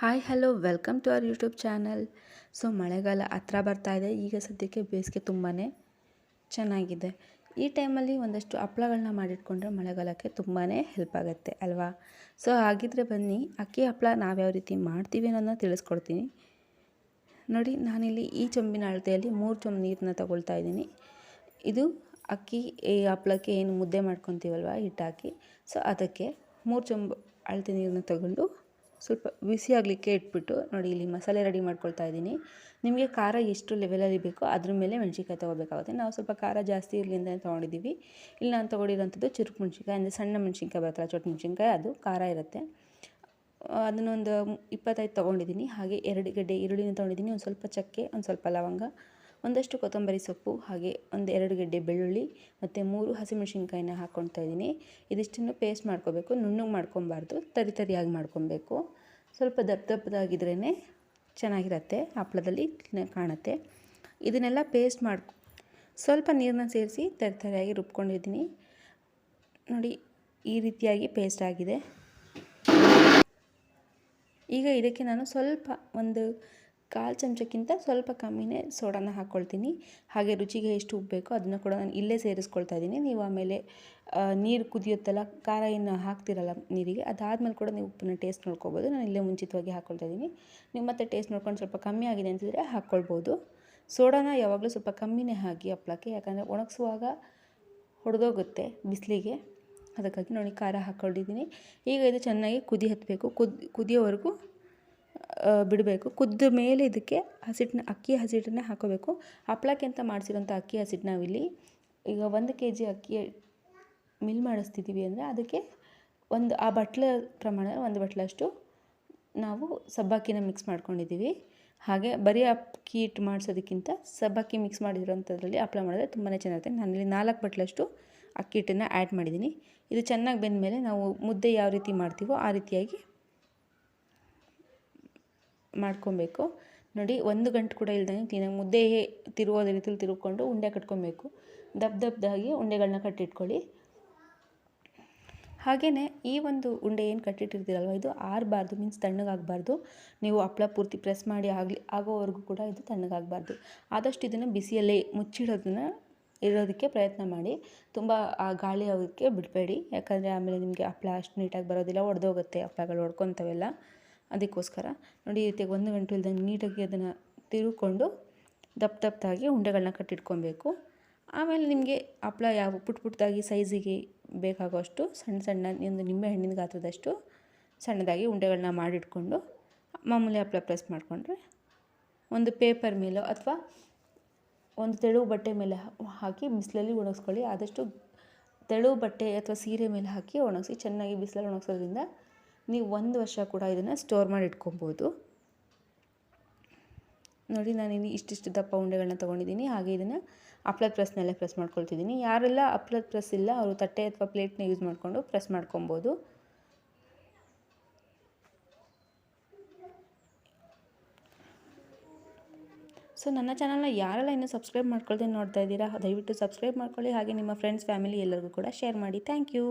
Hi hello welcome to our YouTube channel so ಮಳೆಗಾಲ ಹತ್ರ ಬರ್ತಾ ಇದೆ. ಈಗ ಸದ್ಯಕ್ಕೆ ಬೇಸಿಗೆ ತುಂಬಾ ಚೆನ್ನಾಗಿದೆ. ಈ ಟೈಮಲ್ಲಿ ಒಂದಷ್ಟು ಹಪ್ಪಳಗಳನ್ನ ಮಾಡಿಟ್ಕೊಂಡ್ರೆ ಮಳೆಗಾಲಕ್ಕೆ ತುಂಬಾ ಹೆಲ್ಪ್ ಆಗುತ್ತೆ, ಅಲ್ವಾ? ಸೊ ಹಾಗಿದ್ರೆ ಬನ್ನಿ, ಅಕ್ಕಿ ಹಪ್ಪಳ ನಾವ್ಯಾವ ರೀತಿ ಮಾಡ್ತೀವಿ ಅನ್ನೋದನ್ನ ತಿಳಿಸ್ಕೊಡ್ತೀನಿ. ನೋಡಿ, ನಾನಿಲ್ಲಿ ಈ ಚೊಂಬಿನ ಅಳತೆಯಲ್ಲಿ ಮೂರು ಚೊಂಬು ನೀರನ್ನ ತಗೊಳ್ತಾ ಇದ್ದೀನಿ. ಇದು ಅಕ್ಕಿ, ಈ ಹಪ್ಪಳಕ್ಕೆ ಏನು ಮುದ್ದೆ ಮಾಡ್ಕೊತೀವಲ್ವ, ಹಿಟ್ಟಾಕಿ. ಸೊ ಅದಕ್ಕೆ ಮೂರು ಚೊಂಬು ಅಳತೆ ನೀರನ್ನ ತಗೊಂಡು ಸ್ವಲ್ಪ ಬಿಸಿ ಆಗಲಿಕ್ಕೆ ಇಟ್ಬಿಟ್ಟು ನೋಡಿ ಇಲ್ಲಿ ಮಸಾಲೆ ರೆಡಿ ಮಾಡ್ಕೊಳ್ತಾ ಇದ್ದೀನಿ. ನಿಮಗೆ ಖಾರ ಎಷ್ಟು ಲೆವೆಲಲ್ಲಿ ಬೇಕೋ ಅದ್ರ ಮೇಲೆ ಮೆಣಸಿನ್ಕಾಯಿ ತೊಗೋಬೇಕಾಗುತ್ತೆ. ನಾವು ಸ್ವಲ್ಪ ಖಾರ ಜಾಸ್ತಿ ಇರಲಿ ಅಂತಲೇ ತೊಗೊಂಡಿದ್ದೀವಿ. ಇಲ್ಲಿ ನಾನು ತೊಗೊಂಡಿರೋಂಥದ್ದು ಚುರುಕು ಮೆಣಸಿನ್ಕಾಯಿ, ಅಂದರೆ ಸಣ್ಣ ಮೆಣಸಿನ್ಕಾಯಿ ಬರುತ್ತಲ್ಲ, ಚೊಟ್ಟು ಮೆಣಸಿನ್ಕಾಯಿ, ಅದು ಖಾರ ಇರುತ್ತೆ. ಅದನ್ನೊಂದು ಇಪ್ಪತ್ತೈದು ತೊಗೊಂಡಿದ್ದೀನಿ. ಹಾಗೆ ಎರಡು ಗಡ್ಡೆ ಈರುಳ್ಳಿನ ತೊಗೊಂಡಿದ್ದೀನಿ. ಒಂದು ಸ್ವಲ್ಪ ಚಕ್ಕೆ, ಒಂದು ಸ್ವಲ್ಪ ಲವಂಗ. ಒಂದಷ್ಟು ಕೊತ್ತಂಬರಿ ಸೊಪ್ಪು, ಹಾಗೆ ಒಂದು ಎರಡು ಗೆಡ್ಡೆ ಬೆಳ್ಳುಳ್ಳಿ ಮತ್ತು ಮೂರು ಹಸಿಮೆಣಸಿನ್ಕಾಯಿನ ಹಾಕ್ಕೊಳ್ತಾ ಇದ್ದೀನಿ. ಇದಿಷ್ಟನ್ನು ಪೇಸ್ಟ್ ಮಾಡ್ಕೋಬೇಕು. ನುಣ್ಣಗೆ ಮಾಡ್ಕೊಬಾರ್ದು ತರಿ ತರಿಯಾಗಿ ಮಾಡ್ಕೊಬೇಕು ಸ್ವಲ್ಪ ದಪ್ಪ ದಪ್ಪದಾಗಿದ್ರೇ ಚೆನ್ನಾಗಿರತ್ತೆ. ಹಪ್ಳದಲ್ಲಿ ಕಾಣುತ್ತೆ. ಇದನ್ನೆಲ್ಲ ಪೇಸ್ಟ್ ಮಾಡ್ಕೊ ಸ್ವಲ್ಪ ನೀರನ್ನ ಸೇರಿಸಿ ತರಿ ತರಿಯಾಗಿ ರುಬ್ಕೊಂಡಿದ್ದೀನಿ. ನೋಡಿ, ಈ ರೀತಿಯಾಗಿ ಪೇಸ್ಟ್ ಆಗಿದೆ. ಈಗ ಇದಕ್ಕೆ ನಾನು ಸ್ವಲ್ಪ ಒಂದು ಕಾಲು ಚಮಚಕ್ಕಿಂತ ಸ್ವಲ್ಪ ಕಮ್ಮಿನೇ ಸೋಡಾನ ಹಾಕ್ಕೊಳ್ತೀನಿ. ಹಾಗೆ ರುಚಿಗೆ ಎಷ್ಟು ಉಪ್ಪು ಬೇಕೋ ಅದನ್ನು ಕೂಡ ನಾನು ಇಲ್ಲೇ ಸೇರಿಸ್ಕೊಳ್ತಾ ಇದ್ದೀನಿ. ನೀವು ಆಮೇಲೆ ನೀರು ಕುದಿಯುತ್ತಲ್ಲ, ಖಾರ ಏನು ಹಾಕ್ತಿರಲ್ಲ ನೀರಿಗೆ, ಅದಾದಮೇಲೆ ಕೂಡ ನೀವು ಉಪ್ಪನ್ನ ಟೇಸ್ಟ್ ನೋಡ್ಕೋಬೋದು. ನಾನು ಇಲ್ಲೇ ಮುಂಚಿತವಾಗಿ ಹಾಕ್ಕೊಳ್ತಾ ಇದ್ದೀನಿ. ನೀವು ಮತ್ತೆ ಟೇಸ್ಟ್ ನೋಡ್ಕೊಂಡು ಸ್ವಲ್ಪ ಕಮ್ಮಿ ಆಗಿದೆ ಅಂತಿದ್ರೆ ಹಾಕ್ಕೊಳ್ಬೋದು. ಸೋಡಾನ ಯಾವಾಗಲೂ ಸ್ವಲ್ಪ ಕಮ್ಮಿನೇ ಹಾಕಿ ಹಪ್ಪಳಕ್ಕೆ ಯಾಕಂದರೆ ಒಣಗಿಸುವಾಗ ಹೊಡೆದೋಗುತ್ತೆ ಬಿಸಿಲಿಗೆ. ಅದಕ್ಕಾಗಿ ನೋಡಿ ಖಾರ ಹಾಕ್ಕೊಂಡಿದ್ದೀನಿ. ಈಗ ಇದು ಚೆನ್ನಾಗಿ ಕುದಿ ಹತ್ತಬೇಕು ಕುದಿ, ಕುದಿಯೋವರೆಗೂ ಬಿಡಬೇಕು. ಕುದ್ದ ಮೇಲೆ ಇದಕ್ಕೆ ಹಸಿಟ್ಟನ್ನ ಅಕ್ಕಿ ಹಸಿಟ್ಟನ್ನೇ ಹಾಕೋಬೇಕು. ಹಪ್ಳಕ್ಕೆ ಅಂತ ಮಾಡಿಸಿರೋಂಥ ಅಕ್ಕಿ ಹಸಿಟ್ಟು ನಾವಿಲ್ಲಿ, ಈಗ ಒಂದು ಕೆ ಜಿ ಅಕ್ಕಿ ಮಿಲ್ ಮಾಡಿಸ್ತಿದ್ದೀವಿ ಅಂದರೆ ಅದಕ್ಕೆ ಒಂದು, ಆ ಬಟ್ಲ ಪ್ರಮಾಣ ಒಂದು ಬಟ್ಲಷ್ಟು ನಾವು ಸಬ್ಬಕ್ಕಿನ ಮಿಕ್ಸ್ ಮಾಡ್ಕೊಂಡಿದ್ದೀವಿ. ಹಾಗೆ ಬರೀ ಅಕ್ಕಿ ಹಿಟ್ಟು ಮಾಡಿಸೋದಕ್ಕಿಂತ ಸಬ್ಬಕ್ಕಿ ಮಿಕ್ಸ್ ಮಾಡಿರೋಂಥದ್ರಲ್ಲಿ ಹಪ್ಳ ಮಾಡಿದ್ರೆ ತುಂಬಾ ಚೆನ್ನಾಗಿರುತ್ತೆ. ನಾನಿಲ್ಲಿ ನಾಲ್ಕು ಬಟ್ಲಷ್ಟು ಅಕ್ಕಿ ಹಿಟ್ಟನ್ನು ಆ್ಯಡ್ ಮಾಡಿದ್ದೀನಿ. ಇದು ಚೆನ್ನಾಗಿ ಬೆಂದ ಮೇಲೆ ನಾವು ಮುದ್ದೆ ಯಾವ ರೀತಿ ಮಾಡ್ತೀವೋ ಆ ರೀತಿಯಾಗಿ ಮಾಡ್ಕೊಬೇಕು. ನೋಡಿ, ಒಂದು ಗಂಟೆ ಕೂಡ ಇಲ್ದಂಗೆ ಕ್ಲೀನಾಗಿ ಮುದ್ದೆ ತಿರುಗೋದ ರೀತಿಲಿ ತಿರುಕೊಂಡು ಉಂಡೆ ಕಟ್ಕೊಬೇಕು. ದಪ್ಪ ದಪ್ಪದಾಗಿ ಉಂಡೆಗಳನ್ನ ಕಟ್ಟಿಟ್ಕೊಳ್ಳಿ. ಹಾಗೆಯೇ ಈ ಒಂದು ಉಂಡೆ ಏನು ಕಟ್ಟಿಟ್ಟಿರ್ತೀರಲ್ವ, ಇದು ಆರಬಾರ್ದು ಮೀನ್ಸ್ ತಣ್ಣಗಾಗಬಾರ್ದು. ನೀವು ಹಪ್ಳ ಪೂರ್ತಿ ಪ್ರೆಸ್ ಮಾಡಿ ಆಗಲಿ, ಆಗೋವರೆಗೂ ಕೂಡ ಇದು ತಣ್ಣಗಾಗಬಾರ್ದು. ಆದಷ್ಟು ಇದನ್ನು ಬಿಸಿಯಲ್ಲೇ ಮುಚ್ಚಿಡೋದನ್ನು ಇರೋದಕ್ಕೆ ಪ್ರಯತ್ನ ಮಾಡಿ. ತುಂಬ, ಆ, ಗಾಳಿ ಆಗೋದಕ್ಕೆ ಬಿಡಬೇಡಿ. ಯಾಕಂದರೆ ಆಮೇಲೆ ನಿಮಗೆ ಹಪ್ಪಳ ಅಷ್ಟು ನೀಟಾಗಿ ಬರೋದಿಲ್ಲ, ಒಡೆದೋಗುತ್ತೆ ಹಪ್ಪಳಗಳು ಒಡ್ಕೊತವೆಲ್ಲ. ಅದಕ್ಕೋಸ್ಕರ ನೋಡಿ ಈ ರೀತಿಯಾಗಿ ಒಂದು ಗಂಟೆ ಇಲ್ದಂಗೆ ನೀಟಾಗಿ ಅದನ್ನು ತಿರುಗಿಕೊಂಡು ದಪ್ಪ ದಪ್ಪದಾಗಿ ಉಂಡೆಗಳನ್ನ ಕಟ್ಟಿಟ್ಕೊಬೇಕು. ಆಮೇಲೆ ನಿಮಗೆ ಹಪ್ಪಳ ಯಾವ ಪುಟ್ ಪುಟ್ಟದಾಗಿ ಸೈಜಿಗೆ ಬೇಕಾಗುವಷ್ಟು ಸಣ್ಣ ಸಣ್ಣ ಒಂದು ನಿಂಬೆ ಹಣ್ಣಿನ ಗಾತ್ರದಷ್ಟು ಸಣ್ಣದಾಗಿ ಉಂಡೆಗಳನ್ನ ಮಾಡಿಟ್ಕೊಂಡು ಮಾಮೂಲಿ ಹಪ್ಪಳ ಪ್ರೆಸ್ ಮಾಡಿಕೊಂಡ್ರೆ ಒಂದು ಪೇಪರ್ ಮೇಲೋ ಅಥವಾ ಒಂದು ತೆಳು ಬಟ್ಟೆ ಮೇಲೆ ಹಾಕಿ ಬಿಸಿಲಲ್ಲಿ ಒಣಗಿಸ್ಕೊಳ್ಳಿ. ಆದಷ್ಟು ತೆಳು ಬಟ್ಟೆ ಅಥವಾ ಸೀರೆ ಮೇಲೆ ಹಾಕಿ ಒಣಗಿಸಿ ಚೆನ್ನಾಗಿ ಬಿಸಿಲಲ್ಲಿ ಒಣಗಿಸೋದ್ರಿಂದ ನೀವು ಒಂದು ವರ್ಷ ಕೂಡ ಇದನ್ನು ಸ್ಟೋರ್ ಮಾಡಿ ಇಟ್ಕೊಬೋದು. ನೋಡಿ, ನಾನು ಇಲ್ಲಿ ಇಷ್ಟಿಷ್ಟು ದಪ್ಪ ಉಂಡೆಗಳನ್ನ ತೊಗೊಂಡಿದ್ದೀನಿ. ಹಾಗೆ ಇದನ್ನು ಹಪ್ಳದ ಪ್ರೆಸ್ನಲ್ಲೇ ಪ್ರೆಸ್ ಮಾಡ್ಕೊಳ್ತಿದ್ದೀನಿ. ಯಾರೆಲ್ಲ ಹಪ್ಳದ ಪ್ರೆಸ್ ಇಲ್ಲ, ಅವರು ತಟ್ಟೆ ಅಥವಾ ಪ್ಲೇಟ್ನ ಯೂಸ್ ಮಾಡಿಕೊಂಡು ಪ್ರೆಸ್ ಮಾಡ್ಕೊಬೋದು. ಸೊ ನನ್ನ ಚಾನಲ್ನ ಯಾರೆಲ್ಲ ಇನ್ನೂ ಸಬ್ಸ್ಕ್ರೈಬ್ ಮಾಡ್ಕೊಳ್ದೆ ನೋಡ್ತಾ ಇದ್ದೀರಾ, ದಯವಿಟ್ಟು ಸಬ್ಸ್ಕ್ರೈಬ್ ಮಾಡ್ಕೊಳ್ಳಿ. ಹಾಗೆ ನಿಮ್ಮ ಫ್ರೆಂಡ್ಸ್ ಫ್ಯಾಮಿಲಿ ಎಲ್ಲರಿಗೂ ಕೂಡ ಶೇರ್ ಮಾಡಿ. Thank you